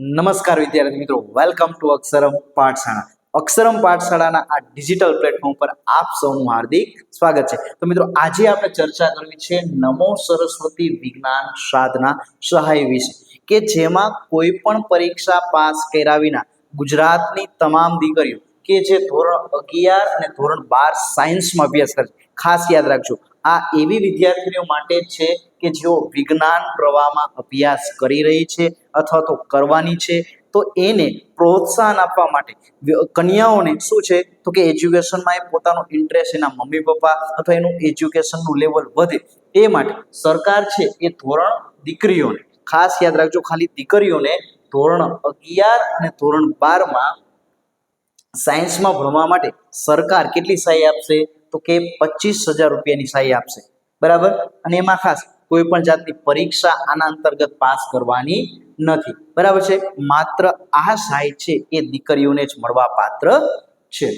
નમસ્કાર વિદ્યાર્થી મિત્રો વેલકમ ટુ અક્ષરમ પાઠશાળા. અક્ષરમ પાઠશાળાના આ ડિજિટલ પ્લેટફોર્મ પર આપ સૌનું હાર્દિક સ્વાગત છે. તો મિત્રો, આજે આપણે ચર્ચા કરવી છે નમો સરસ્વતી વિજ્ઞાન સાધના સહાય વિશે, કે જેમાં કોઈ પણ પરીક્ષા પાસ કર્યા વિના ગુજરાતની તમામ દીકરીઓ, કે જે ધોરણ અગિયાર અને ધોરણ બાર સાયન્સમાં અભ્યાસ કરે છે, ખાસ યાદ રાખજો. આ એવી વિદ્યાર્થીઓ માટે છે કે જેઓ વિજ્ઞાન પ્રવાહમાં અભ્યાસ કરી રહી છે અથવા તો કરવાની છે, તો એને પ્રોત્સાહન આપવા માટે કન્યાઓને શું છે? તો કે એજ્યુકેશનમાં એ પોતાનો ઇન્ટરેસ્ટ એના મમ્મી પપ્પા અથવા એનું એજ્યુકેશનનું લેવલ વધે, એ માટે સરકાર છે એ ધોરણ દીકરીઓને, ખાસ યાદ રાખજો ખાલી દીકરીઓને ધોરણ અગિયાર અને ધોરણ બારમાં સાયન્સમાં ભણવા માટે સરકાર કેટલી સહાય આપશે? તો કે પચીસ હજાર રૂપિયાની સહાય આપશે. બરાબર? અને એમાં ખાસ કોઈ પણ જાતની પરીક્ષા આના અંતર્ગત પાસ કરવાની નથી. બરાબર છે? માત્ર આ સહાય છે એ દીકરીઓને જ મળવા પાત્ર છે.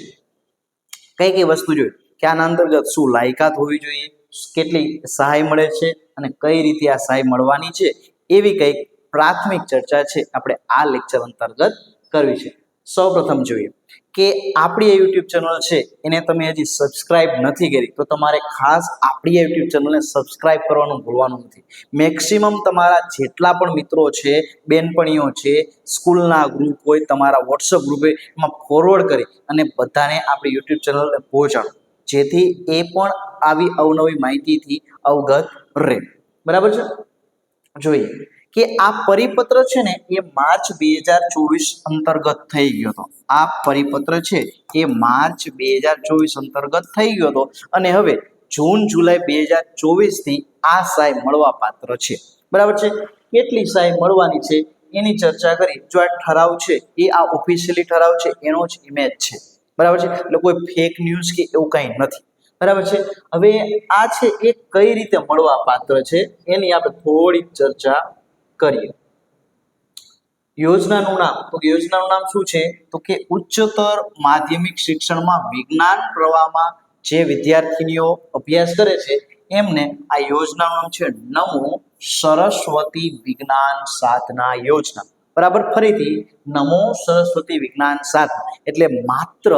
કઈ કઈ વસ્તુ જોઈએ? કે આના અંતર્ગત શું લાયકાત હોવી જોઈએ? કેટલી સહાય મળે છે? અને કઈ રીતે આ સહાય મળવાની છે? એવી કંઈક પ્રાથમિક ચર્ચા છે આપણે આ લેક્ચર અંતર્ગત કરવી છે. સૌપ્રથમ જોઈએ કે આપણી આ યુટ્યુબ ચેનલ છે, એને તમે હજી સબસ્ક્રાઇબ નથી કરી, તો તમારે ખાસ આપણી આ યુટ્યુબ ચેનલને સબસ્ક્રાઇબ કરવાનું ભૂલવાનું નથી. મેક્સિમમ તમારા જેટલા પણ મિત્રો છે, બેનપણીઓ છે, સ્કૂલના ગ્રુપ હોય, તમારા વોટ્સઅપ ગ્રુપ એમાં ફોરવર્ડ કરી અને બધાને આપણી યુટ્યુબ ચેનલને પહોંચાડો. જેથી એ પણ આવી અવનવી માહિતીથી અવગત રહે. બરાબર છે? જોઈએ. કે આ પરિપત્ર છે ને એ માર્ચ બે હજાર ચોવીસ અંતર્ગત થઈ ગયો હતો. આ પરિપત્ર છે એ માર્ચ બે હજાર ચોવીસ અંતર્ગત થઈ ગયો હતો. અને હવે જૂન, જુલાઈ બે હજાર ચોવીસથી આ સહાય મળવા પાત્ર છે. બરાબર છે? કેટલી સહાય મળવાની છે? એની ચર્ચા કરી. જો આ ઠરાવ છે, એ આ ઓફિશિયલી ઠરાવ છે, એનો જ ઇમેજ છે. બરાબર છે? એટલે કોઈ ફેક ન્યૂઝ કે એવું કંઈ નથી. બરાબર છે? હવે આ છે એ કઈ રીતે મળવા પાત્ર છે? એની આપણે થોડીક ચર્ચા કરીએ. યોજનાનું નામ, તો યોજનાનું નામ શું છે? તો કે ઉચ્ચતર માધ્યમિક શિક્ષણમાં વિજ્ઞાન પ્રવાહમાં જે વિદ્યાર્થીનીઓ અભ્યાસ કરે છે, એમને આ યોજનાનું નામ છે નમો સરસ્વતી વિજ્ઞાન સાધના યોજના. બરાબર? ફરીથી, નમો સરસ્વતી વિજ્ઞાન સાધના. એટલે માત્ર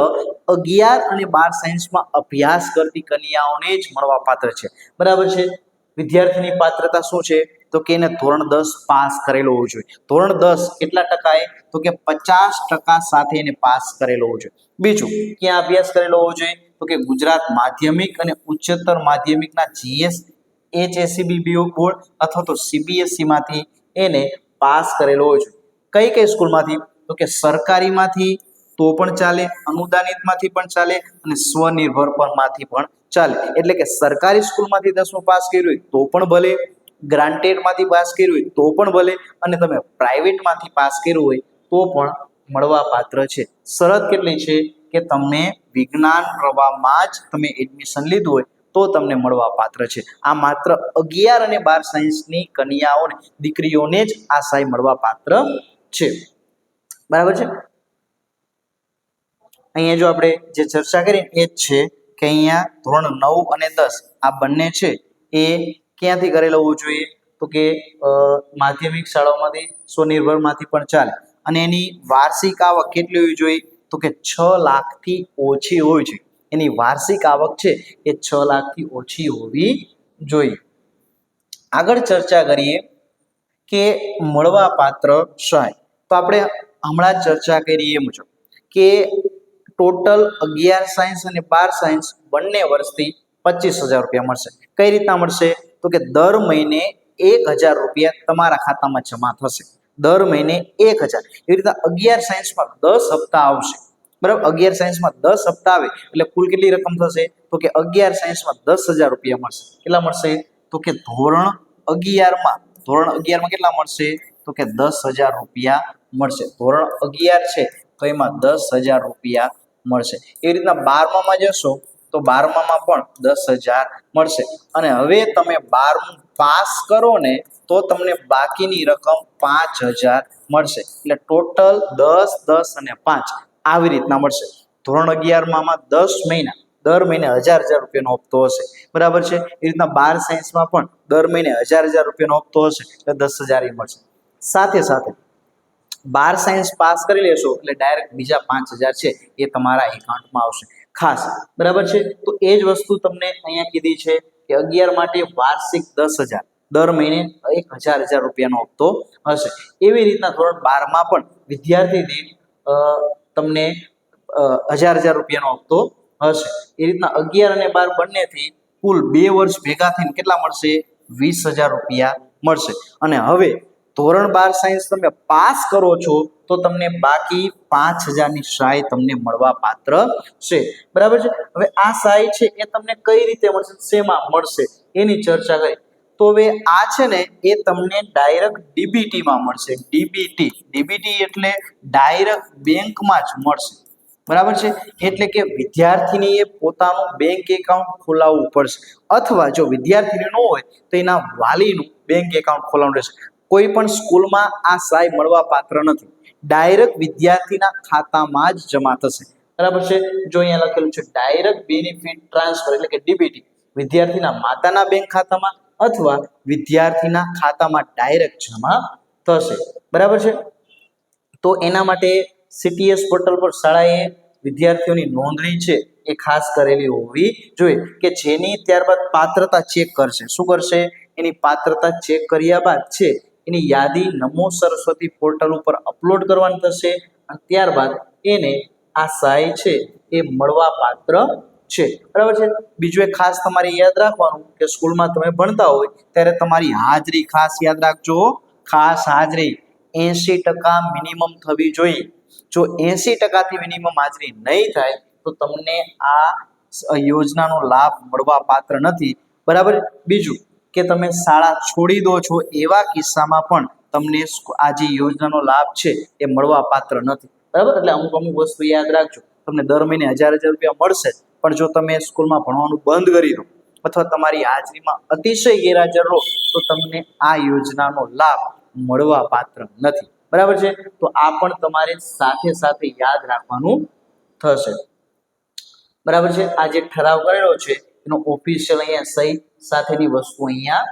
અગિયાર અને બાર સાયન્સમાં અભ્યાસ કરતી કન્યાઓને જ મળવા પાત્ર છે. બરાબર છે? વિદ્યાર્થીની પાત્રતા શું છે? તો કે એને ધોરણ દસ પાસ કરેલો હોવો જોઈએ. ધોરણ દસ કેટલા ટકાએ? તો કે પચાસ ટકા સાથે એને પાસ કરેલો હોવો જોઈએ. બીજું, ક્યાં અભ્યાસ કરેલો હોવો જોઈએ? તો કે ગુજરાત માધ્યમિક અને ઉચ્ચતર માધ્યમિકના જીએસ એચએસસીબી બોર્ડ અથવા તો સીબીએસસીમાંથી એને પાસ કરેલો હોવો જોઈએ. કઈ કઈ સ્કૂલમાંથી? તો કે સરકારીમાંથી તો પણ ચાલે, અનુદાનિતમાંથી પણ ચાલે અને સ્વનિર્ભર પણમાંથી પણ ચાલે. એટલે કે સરકારી સ્કૂલમાંથી દસમું પાસ કર્યું હોય તો પણ ભલે, ગ્રાન્ટેડમાંથી પાસ કર્યું હોય તો પણ ભલે અને તમે પ્રાઇવેટમાંથી પાસ કર્યું હોય તો પણ મળવા પાત્ર છે. શરત કેટલી છે કે તમને વિજ્ઞાન પ્રવાહમાં જ તમે એડમિશન લીધું હોય તો તમને મળવા પાત્ર છે. આ માત્ર અગિયાર અને બાર સાયન્સની કન્યાઓને, દીકરીઓને જ આ સહાય મળવા પાત્ર છે. બરાબર છે? અહીંયા જો આપણે જે ચર્ચા કરી એ જ છે કે અહીંયા ધોરણ નવ અને દસ આ બંને છે એ ક્યાંથી કરેલો હોવું જોઈએ? તો કે માધ્યમિક શાળાઓમાંથી સ્વનિર્ભરમાંથી પણ ચાલે. અને એની વાર્ષિક આવક કેટલી હોવી જોઈએ? તો કે છ લાખથી ઓછી હોવી જોઈએ. એની વાર્ષિક આવક છે એ છ લાખથી ઓછી હોવી જોઈએ. આગળ ચર્ચા કરીએ કે મળવા પાત્ર સહાય. તો આપણે હમણાં ચર્ચા કરી એ મુજબ કે ટોટલ અગિયાર સાયન્સ અને બાર સાયન્સ બંને વર્ષથી પચીસ હજાર રૂપિયા મળશે. કઈ રીતના મળશે? તો કે દર મહિને એક હજાર રૂપિયા તમારા ખાતામાં જમા થશે. દર મહિને એક હજાર. એવી રીતે અગિયાર સાયન્સમાં દસ હપ્તા આવશે. બરાબર? અગિયાર સાયન્સમાં દસ હપ્તા આવે, એટલે કુલ કેટલી રકમ થશે? તો કે અગિયાર સાયન્સમાં દસ હજાર રૂપિયા મળશે. કેટલા મળશે? તો કે ધોરણ અગિયારમાં. ધોરણ અગિયારમાં કેટલા મળશે? તો કે દસ હજાર રૂપિયા મળશે. ધોરણ અગિયાર છે, તો એમાં દસ હજાર રૂપિયા મળશે. એવી રીતના બારમામાં જશો તો બારમામાં પણ દસ હજાર મળશે. અને હવે તમે બારમું પાસ કરો ને તો તમને બાકીની રકમ પાંચ હજાર મળશે. એટલે ટોટલ દસ દસ અને પાંચ આવી રીતના મળશે. ધોરણ અગિયારમાં દસ મહિના, દર મહિને હજાર હજાર રૂપિયાનો હપ્તો હશે. બરાબર છે? એ રીતના બાર સાયન્સમાં પણ દર મહિને હજાર હજાર રૂપિયાનો હપ્તો હશે. એટલે દસ હજાર એ મળશે. સાથે સાથે બાર સાયન્સ પાસ કરી લેશો, એટલે ડાયરેક્ટ બીજા પાંચ હજાર છે એ તમારા એકાઉન્ટમાં આવશે. ખાસ, બરાબર છે? તો એ જ વસ્તુ તમને અહીંયા કીધી છે કે અગિયાર માટે વાર્ષિક દસ હજાર. દર મહિને એક હજાર હજાર રૂપિયાનો હપ્તો હશે. એવી રીતના ધોરણ બારમાં પણ વિદ્યાર્થી દીઠ તમને હજાર હજાર રૂપિયાનો હપ્તો હશે. એ રીતના અગિયાર અને બાર બંનેથી કુલ બે વર્ષ ભેગા થઈને કેટલા મળશે? વીસ હજાર રૂપિયા મળશે. અને હવે ધોરણ બાર સાયન્સ તમે પાસ કરો છો, તો તમને બાકી પાંચ હજારની સહાય તમને મળવા પાત્ર છે. બરાબર છે? હવે આ સહાય છે એ તમને કઈ રીતે મળશે? શેમાં મળશે? એની ચર્ચા કરી. તો હવે આ છે ને એ તમને ડાયરેક્ટ ડીબીટીમાં મળશે. ડીબીટી ડીબીટી એટલે ડાયરેક્ટ બેંકમાં જ મળશે. બરાબર છે? એટલે કે વિદ્યાર્થીનીએ પોતાનું બેંક એકાઉન્ટ ખોલાવવું પડશે. અથવા જો વિદ્યાર્થીની ન હોય, તો એના વાલીનું બેંક એકાઉન્ટ ખોલાવવું રહેશે. કોઈ પણ સ્કૂલમાં આ સહાય મળવા પાત્ર નથી. ડાયરેક્ટ વિદ્યાર્થીના ખાતામાં જ જમા થશે. બરાબર છે? જો અહીંયા લખેલું છે ડાયરેક્ટ બેનિફિટ ટ્રાન્સફર એટલે કે ડીબીટી વિદ્યાર્થીના માતાના બેંક ખાતામાં અથવા વિદ્યાર્થીના ખાતામાં ડાયરેક્ટ જમા થશે. બરાબર છે? તો એના માટે સીટીએસ પોર્ટલ પર શાળાએ વિદ્યાર્થીઓની નોંધણી છે. એ ખાસ કરેલી હોવી જોઈએ કે જેની ત્યારબાદ પાત્રતા ચેક કરશે. શું કરશે? એની પાત્રતા ચેક કર્યા બાદ છે. એની યાદી નમો સરસ્વતી પોર્ટલ ઉપર અપલોડ કરવાની થશે ત્યારબાદ એને આ સહાય છે એ મળવા પાત્ર છે. બરાબર છે? બીજું એક ખાસ તમારે યાદ રાખવાનું કે સ્કૂલમાં તમે ભણતા હોય ત્યારે તમારી હાજરી ખાસ યાદ રાખજો. ખાસ હાજરી એંશી ટકા મિનિમમ થવી જોઈએ. જો એંશી ટકાથી મિનિમમ હાજરી નહીં થાય તો તમને આ યોજનાનો લાભ મળવા પાત્ર નથી. બરાબર? બીજું કે તમે શાળા છોડી દો છો એવા કિસ્સામાં પણ તમને આ જે યોજનાનો લાભ છે એ મળવા પાત્ર નથી. બરાબર? એટલે અમુક અમુક વસ્તુ યાદ રાખજો. તમને દર મહિને હજાર હજાર રૂપિયા મળશે, પણ જો તમે સ્કૂલમાં ભણવાનું બંધ કરી દો અથવા તમારી હાજરીમાં અતિશય ગેરહાજર રહો, તો તમને આ યોજનાનો લાભ મળવા પાત્ર નથી. બરાબર છે? તો આ પણ તમારે સાથે સાથે યાદ રાખવાનું થશે. બરાબર છે? આ જે ઠરાવ કરેલો છે એનો ઓફિશિયલ અહીંયા સહી સાથેની વસ્તુ અહીંયા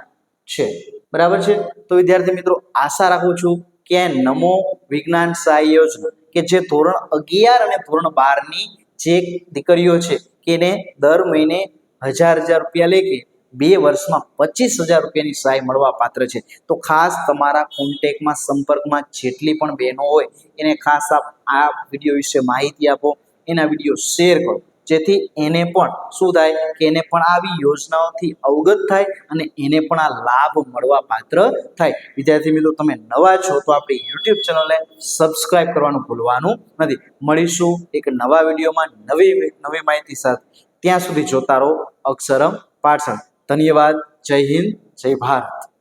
છે. બરાબર છે? તો વિદ્યાર્થી મિત્રો, આશા રાખું છું કે નમો વિજ્ઞાન સહાય યોજના કે જે ધોરણ અગિયાર અને ધોરણ બારની જે દીકરીઓ છે કે એને દર મહિને હજાર હજાર રૂપિયા લેખે બે વર્ષમાં પચીસ હજાર રૂપિયાની સહાય મળવા પાત્ર છે. તો ખાસ તમારા કોન્ટેકમાં સંપર્કમાં જેટલી પણ બહેનો હોય, એને ખાસ આપ આ વીડિયો વિશે માહિતી આપો, એના વીડિયો શેર કરો. જેથી એને પણ શું થાય કે એને પણ આવી યોજનાઓથી અવગત થાય અને એને પણ આ લાભ મળવા પાત્ર થાય. વિદ્યાર્થી મિત્રો, તમે નવા છો તો આપણી યુટ્યુબ ચેનલને સબસ્ક્રાઈબ કરવાનું ભૂલવાનું નથી. મળીશું એક નવા વિડીયોમાં નવી નવી માહિતી સાથે. ત્યાં સુધી જોતા રહો અક્ષરમ પાઠશાળા. ધન્યવાદ. જય હિન્દ. જય ભારત.